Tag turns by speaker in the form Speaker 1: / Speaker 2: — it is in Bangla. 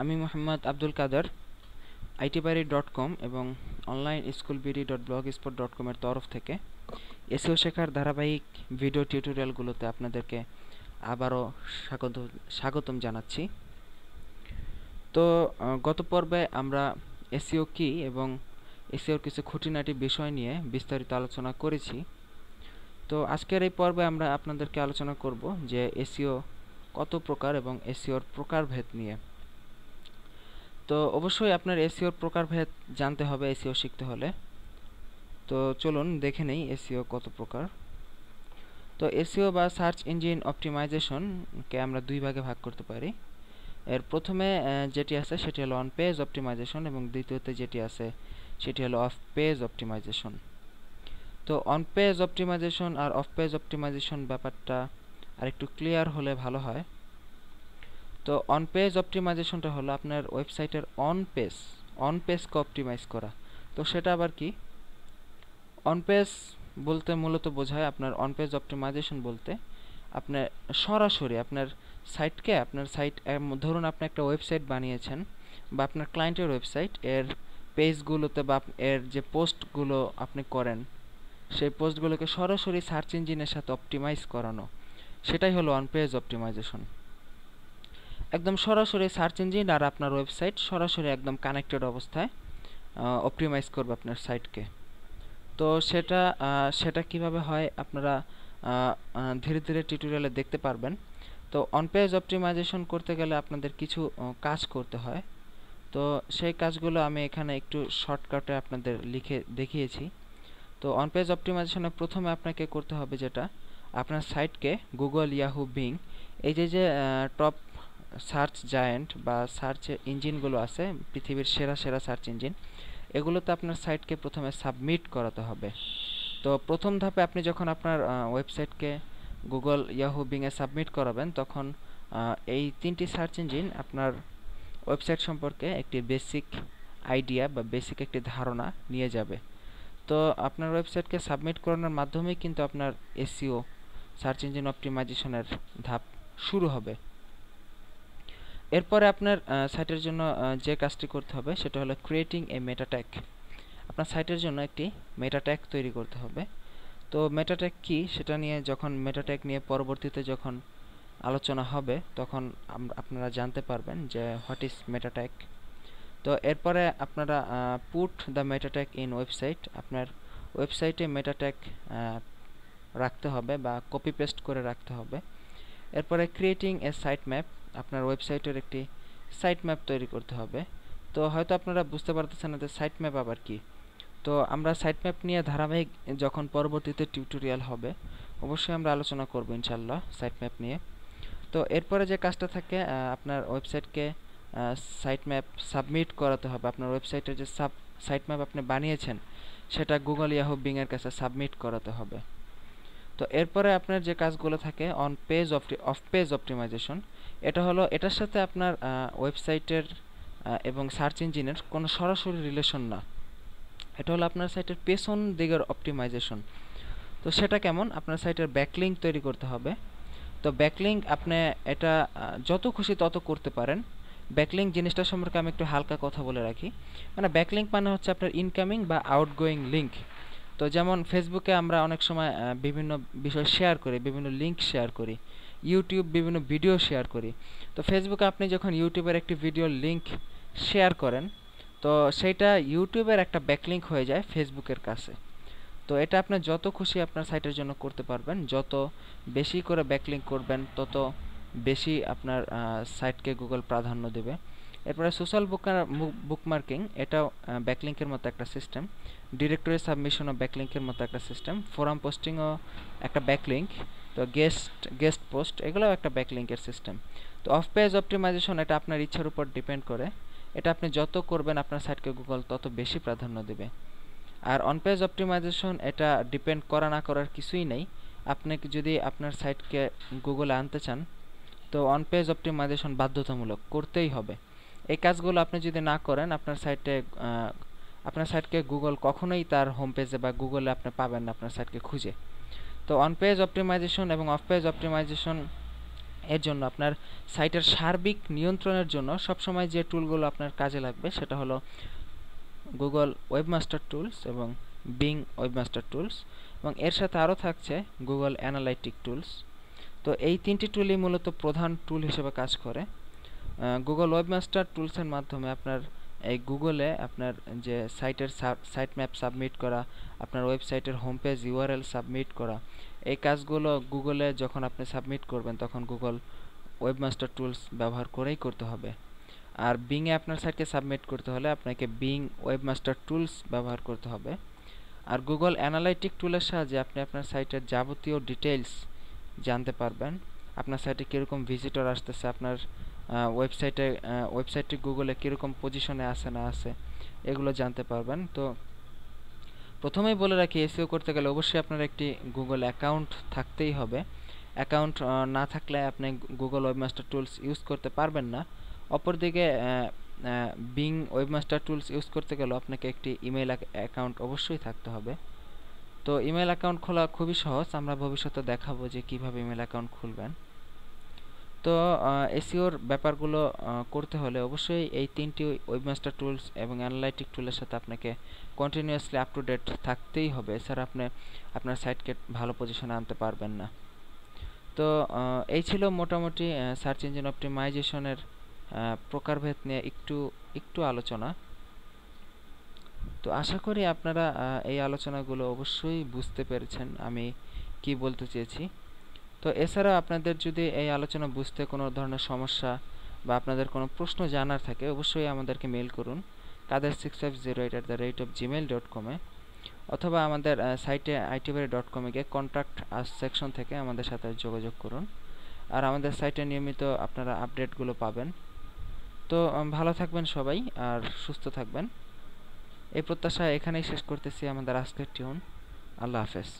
Speaker 1: আমি মোহাম্মদ আব্দুল কাদের, আইটিবাড়ি ডট কম এবং online school BD dot blog spot dot কমের তরফ থেকে এসিও শেখার ধারাবাহিক ভিডিও টিউটোরিয়ালগুলোতে আপনাদেরকে আবারও স্বাগত, স্বাগতম জানাচ্ছি। তো গত পর্বে আমরা এসিও কি এবং এসিওর কিছু খুঁটিনাটি বিষয় নিয়ে বিস্তারিত আলোচনা করেছি। তো, আজকের এই পর্বে আমরা আপনাদেরকে আলোচনা করব যে এসিও কত প্রকার এবং এসিওর প্রকারভেদ নিয়ে। তো অবশ্যই আপনার এসিওর প্রকারভেদ জানতে হবে এসিও শিখতে হলে। তো চলুন দেখে নেই এসিও কত প্রকার। তো এসিও বা সার্চ ইঞ্জিন অপটিমাইজেশনকে আমরা দুই ভাগে ভাগ করতে পারি। এর প্রথমে যেটি আছে সেটি হলো অন পেজ অপটিমাইজেশন এবং দ্বিতীয়তে যেটি আছে সেটি হলো অফ পেজ অপটিমাইজেশন তো অন পেজ অপটিমাইজেশন আর অফ পেজ অপটিমাইজেশন ব্যাপারটা আর একটু ক্লিয়ার হলে ভালো হয়। তো অন পেজ অপটিমাইজেশনটা হলো আপনার ওয়েবসাইটের অন পেজ অন পেজকে অপটিমাইজ করা। তো সেটা আবার কি? অন পেজ বলতে মূলত বোঝায় আপনার অন পেজ অপটিমাইজেশন বলতে আপনার সরাসরি আপনার সাইটকে আপনার সাইট ধরুন আপনি একটা ওয়েবসাইট বানিয়েছেন বা আপনার ক্লায়েন্টের ওয়েবসাইট এর পেজগুলোতে বা এর যে পোস্টগুলো আপনি করেন, সেই পোস্টগুলোকে সরাসরি সার্চ ইঞ্জিনের সাথে অপটিমাইজ করানো। সেটাই হলো অন পেজ অপটিমাইজেশন একদম সরাসরি সার্চ ইঞ্জিন আর আপনার ওয়েবসাইট সরাসরি একদম কানেক্টেড অবস্থায় অপটিমাইজ করবে আপনার সাইটকে তো সেটা সেটা কীভাবে হয় আপনারা ধীরে ধীরে টিউটোরিয়ালে দেখতে পারবেন। তো অন পেজ অপটিমাইজেশন করতে গেলে আপনাদের কিছু কাজ করতে হয়। তো সেই কাজগুলো আমি এখানে একটু শর্টকাটে আপনাদের লিখে দেখিয়েছি। তো অন পেজ অপটিমাইজেশনে প্রথমে আপনাকে করতে হবে যেটা, আপনার সাইটকে গুগল ইয়াহু বিং এই যে যে টপ সার্চ জায়েন্ট বা সার্চ ইঞ্জিনগুলো আছে, পৃথিবীর সেরা সেরা সার্চ ইঞ্জিন। এগুলোতে আপনার সাইটকে প্রথমে সাবমিট করাতে হবে। তো প্রথম ধাপে আপনি যখন আপনার ওয়েবসাইটকে গুগল ইয়াহু বিংয়ে সাবমিট করাবেন, তখন এই তিনটি সার্চ ইঞ্জিন আপনার ওয়েবসাইট সম্পর্কে একটি বেসিক আইডিয়া বা বেসিক একটি ধারণা নিয়ে যাবে। তো আপনার ওয়েবসাইটকে সাবমিট করানোর মাধ্যমেই কিন্তু আপনার এসিও সার্চ ইঞ্জিন অপটিমাইজেশনের ধাপ শুরু হবে। এরপরে আপনার সাইটের জন্য যে কাজটি করতে হবে সেটা হলো ক্রিয়েটিং এ মেটা ট্যাগ আপনার সাইটের জন্য একটি মেটা ট্যাগ তৈরি করতে হবে। তো মেটা ট্যাগ কী? সেটা নিয়ে যখন মেটা ট্যাগ নিয়ে পরবর্তীতে যখন আলোচনা হবে, তখন আপনারা জানতে পারবেন যে হোয়াট ইজ মেটা ট্যাগ তো এরপরে আপনারা put the meta tag in website আপনার ওয়েবসাইটে মেটা ট্যাগ রাখতে হবে বা কপি পেস্ট করে রাখতে হবে। এরপরে ক্রিয়েটিং এ সাইট ম্যাপ আপনার ওয়েবসাইটের একটি সাইট ম্যাপ তৈরি করতে হবে। তো হয়তো আপনারা বুঝতে পারতেছেন না যে সাইট ম্যাপ আবার কি। তো আমরা সাইট ম্যাপ নিয়ে ধারাবাহিক যখন পরবর্তীতে টিউটোরিয়াল হবে, অবশ্যই আমরা আলোচনা করব ইনশাল্লাহ সাইট ম্যাপ নিয়ে। তো এরপরে যে কাজটা থাকে আপনার ওয়েবসাইটকে সাইট ম্যাপ সাবমিট করাতে হবে। আপনার ওয়েবসাইটের যে সাব সাইট ম্যাপ আপনি বানিয়েছেন, সেটা গুগল ইয়াহু বিংয়ের কাছে সাবমিট করাতে হবে। তো এরপরে আপনার যে কাজগুলো থাকে on page off off page optimisation এটা হলো এটার সাথে আপনার ওয়েবসাইটের এবং সার্চ ইঞ্জিনের কোনো সরাসরি রিলেশন না। এটা হলো আপনার সাইটের পেছন দিকের অপটিমাইজেশন তো সেটা কেমন? আপনার সাইটের ব্যাকলিঙ্ক তৈরি করতে হবে। তো ব্যাকলিঙ্ক আপনি এটা যত খুশি তত করতে পারেন। ব্যাকলিঙ্ক জিনিসটা সম্পর্কে আমি একটু হালকা কথা বলে রাখি। মানে ব্যাকলিঙ্ক মানে হচ্ছে আপনার ইনকামিং বা আউটগোয়িং লিঙ্ক তো যেমন ফেসবুকে আমরা অনেক সময় বিভিন্ন বিষয় শেয়ার করি, বিভিন্ন লিঙ্ক শেয়ার করি ইউটিউব বিভিন্ন ভিডিও শেয়ার করি। তো ফেসবুকে আপনি যখন ইউটিউবের একটি ভিডিও লিঙ্ক শেয়ার করেন, তো সেইটা ইউটিউবের একটা ব্যাকলিঙ্ক হয়ে যায় ফেসবুকের কাছে। তো এটা আপনি যত খুশি আপনার সাইটের জন্য করতে পারবেন, যত বেশি করে ব্যাকলিঙ্ক করবেন, তত বেশি আপনার সাইটকে গুগল প্রাধান্য দেবে। এরপরে সোশ্যাল বুকার বুকমার্কিং এটাও ব্যাকলিঙ্কের মতো একটা সিস্টেম ডিরেক্টরি সাবমিশনও ব্যাকলিঙ্কের মতো একটা সিস্টেম ফোরাম পোস্টিংও একটা ব্যাকলিঙ্ক তো গেস্ট গেস্ট পোস্ট এগুলোও একটা ব্যাকলিঙ্কের সিস্টেম তো অফ পেজ অপটিমাইজেশন এটা আপনার ইচ্ছার উপর ডিপেন্ড করে, এটা আপনি যত করবেন আপনার সাইটকে গুগল তত বেশি প্রাধান্য দেবে। আর অন পেজ অপটিমাইজেশন এটা ডিপেন্ড করা না করার কিছুই নেই, আপনি যদি আপনার সাইটকে গুগলে আনতে চান, তো অন পেজ অপটিমাইজেশন বাধ্যতামূলক করতেই হবে। এই কাজগুলো আপনি যদি না করেন, আপনার সাইটে আপনার সাইটকে গুগল কখনোই তার হোম পেজে বা গুগলে আপনি পাবেন না আপনার সাইটকে খুঁজে। তো অন পেজ অপটিমাইজেশন এবং অফ পেজ অপটিমাইজেশন এর জন্য আপনার সাইটের সার্বিক নিয়ন্ত্রণের জন্য সবসময় যে টুলগুলো আপনার কাজে লাগবে সেটা হলো গুগল ওয়েবমাস্টার টুলস এবং বিং ওয়েবমাস্টার টুলস এবং এর সাথে আরও থাকছে গুগল অ্যানালাইটিক টুলস তো এই তিনটি টুলই মূলত প্রধান টুল হিসেবে কাজ করে। গুগল ওয়েবমাস্টার টুলসের মাধ্যমে আপনার এই গুগলে আপনার যে সাইটের সাইট ম্যাপ সাবমিট করা, আপনার ওয়েবসাইটের হোম পেজ ইউআরএল সাবমিট করা, এই কাজগুলো গুগলে যখন আপনি সাবমিট করবেন, তখন গুগল ওয়েবমাস্টার টুলস ব্যবহার করেই করতে হবে। আর বিংয়ে আপনার সাইটকে সাবমিট করতে হলে আপনাকে বিং ওয়েবমাস্টার টুলস ব্যবহার করতে হবে। আর গুগল অ্যানালাইটিক টুলের সাহায্যে আপনি আপনার সাইটের যাবতীয় ডিটেলস জানতে পারবেন। আপনার সাইটে কীরকম ভিজিটর আসতেছে, আপনার ওয়েবসাইটে ওয়েবসাইটটি গুগলে কীরকম পজিশনে আছে না আছে, এগুলো জানতে পারবেন। তো প্রথমেই বলে রাখি এসিও করতে গেলে অবশ্যই আপনার একটি গুগল অ্যাকাউন্ট থাকতেই হবে। অ্যাকাউন্ট না থাকলে আপনি গুগল ওয়েবমাস্টার টুলস ইউজ করতে পারবেন না। অপরদিকে বিং ওয়েবমাস্টার টুলস ইউজ করতে গেলেও আপনাকে একটি ইমেল অ্যাকাউন্ট অবশ্যই থাকতে হবে। তো ইমেল অ্যাকাউন্ট খোলা খুবই সহজ, আমরা ভবিষ্যতে দেখাবো যে কীভাবে ইমেল অ্যাকাউন্ট খুলবেন। তো এসিওর ব্যাপারগুলো করতে হলে অবশ্যই এই তিনটি ওয়েবমাস্টার টুলস এবং অ্যানালাইটিক টুলের সাথে আপনাকে কন্টিনিউয়াসলি আপ টু ডেট থাকতেই হবে। এছাড়া আপনি আপনার সাইটকে ভালো পজিশনে আনতে পারবেন না। তো এই ছিল মোটামুটি সার্চ ইঞ্জিন অপটিমাইজেশনের প্রকারভেদ নিয়ে একটু একটু আলোচনা। তো, আশা করি আপনারা এই আলোচনাগুলো অবশ্যই বুঝতে পেরেছেন আমি কি বলতে চেয়েছি। তো এছাড়া আপনাদের যদি এই আলোচনা বুঝতে কোনো ধরনের সমস্যা বা আপনাদের কোনো প্রশ্ন জানার থাকে, অবশ্যই আমাদেরকে মেল করুন Kader six five zero eight at the rate of Gmail dot কমে অথবা আমাদের সাইটে আইটিবারি ডট কমে গিয়ে কন্ট্যাক্ট সেকশন থেকে আমাদের সাথে যোগাযোগ করুন। আর আমাদের সাইটে নিয়মিত আপনারা আপডেটগুলো পাবেন। তো ভালো থাকবেন সবাই আর সুস্থ থাকবেন। এই প্রত্যাশা এখানেই শেষ করতেছি। আমাদের আজকের টিউন আল্লাহ হাফেজ।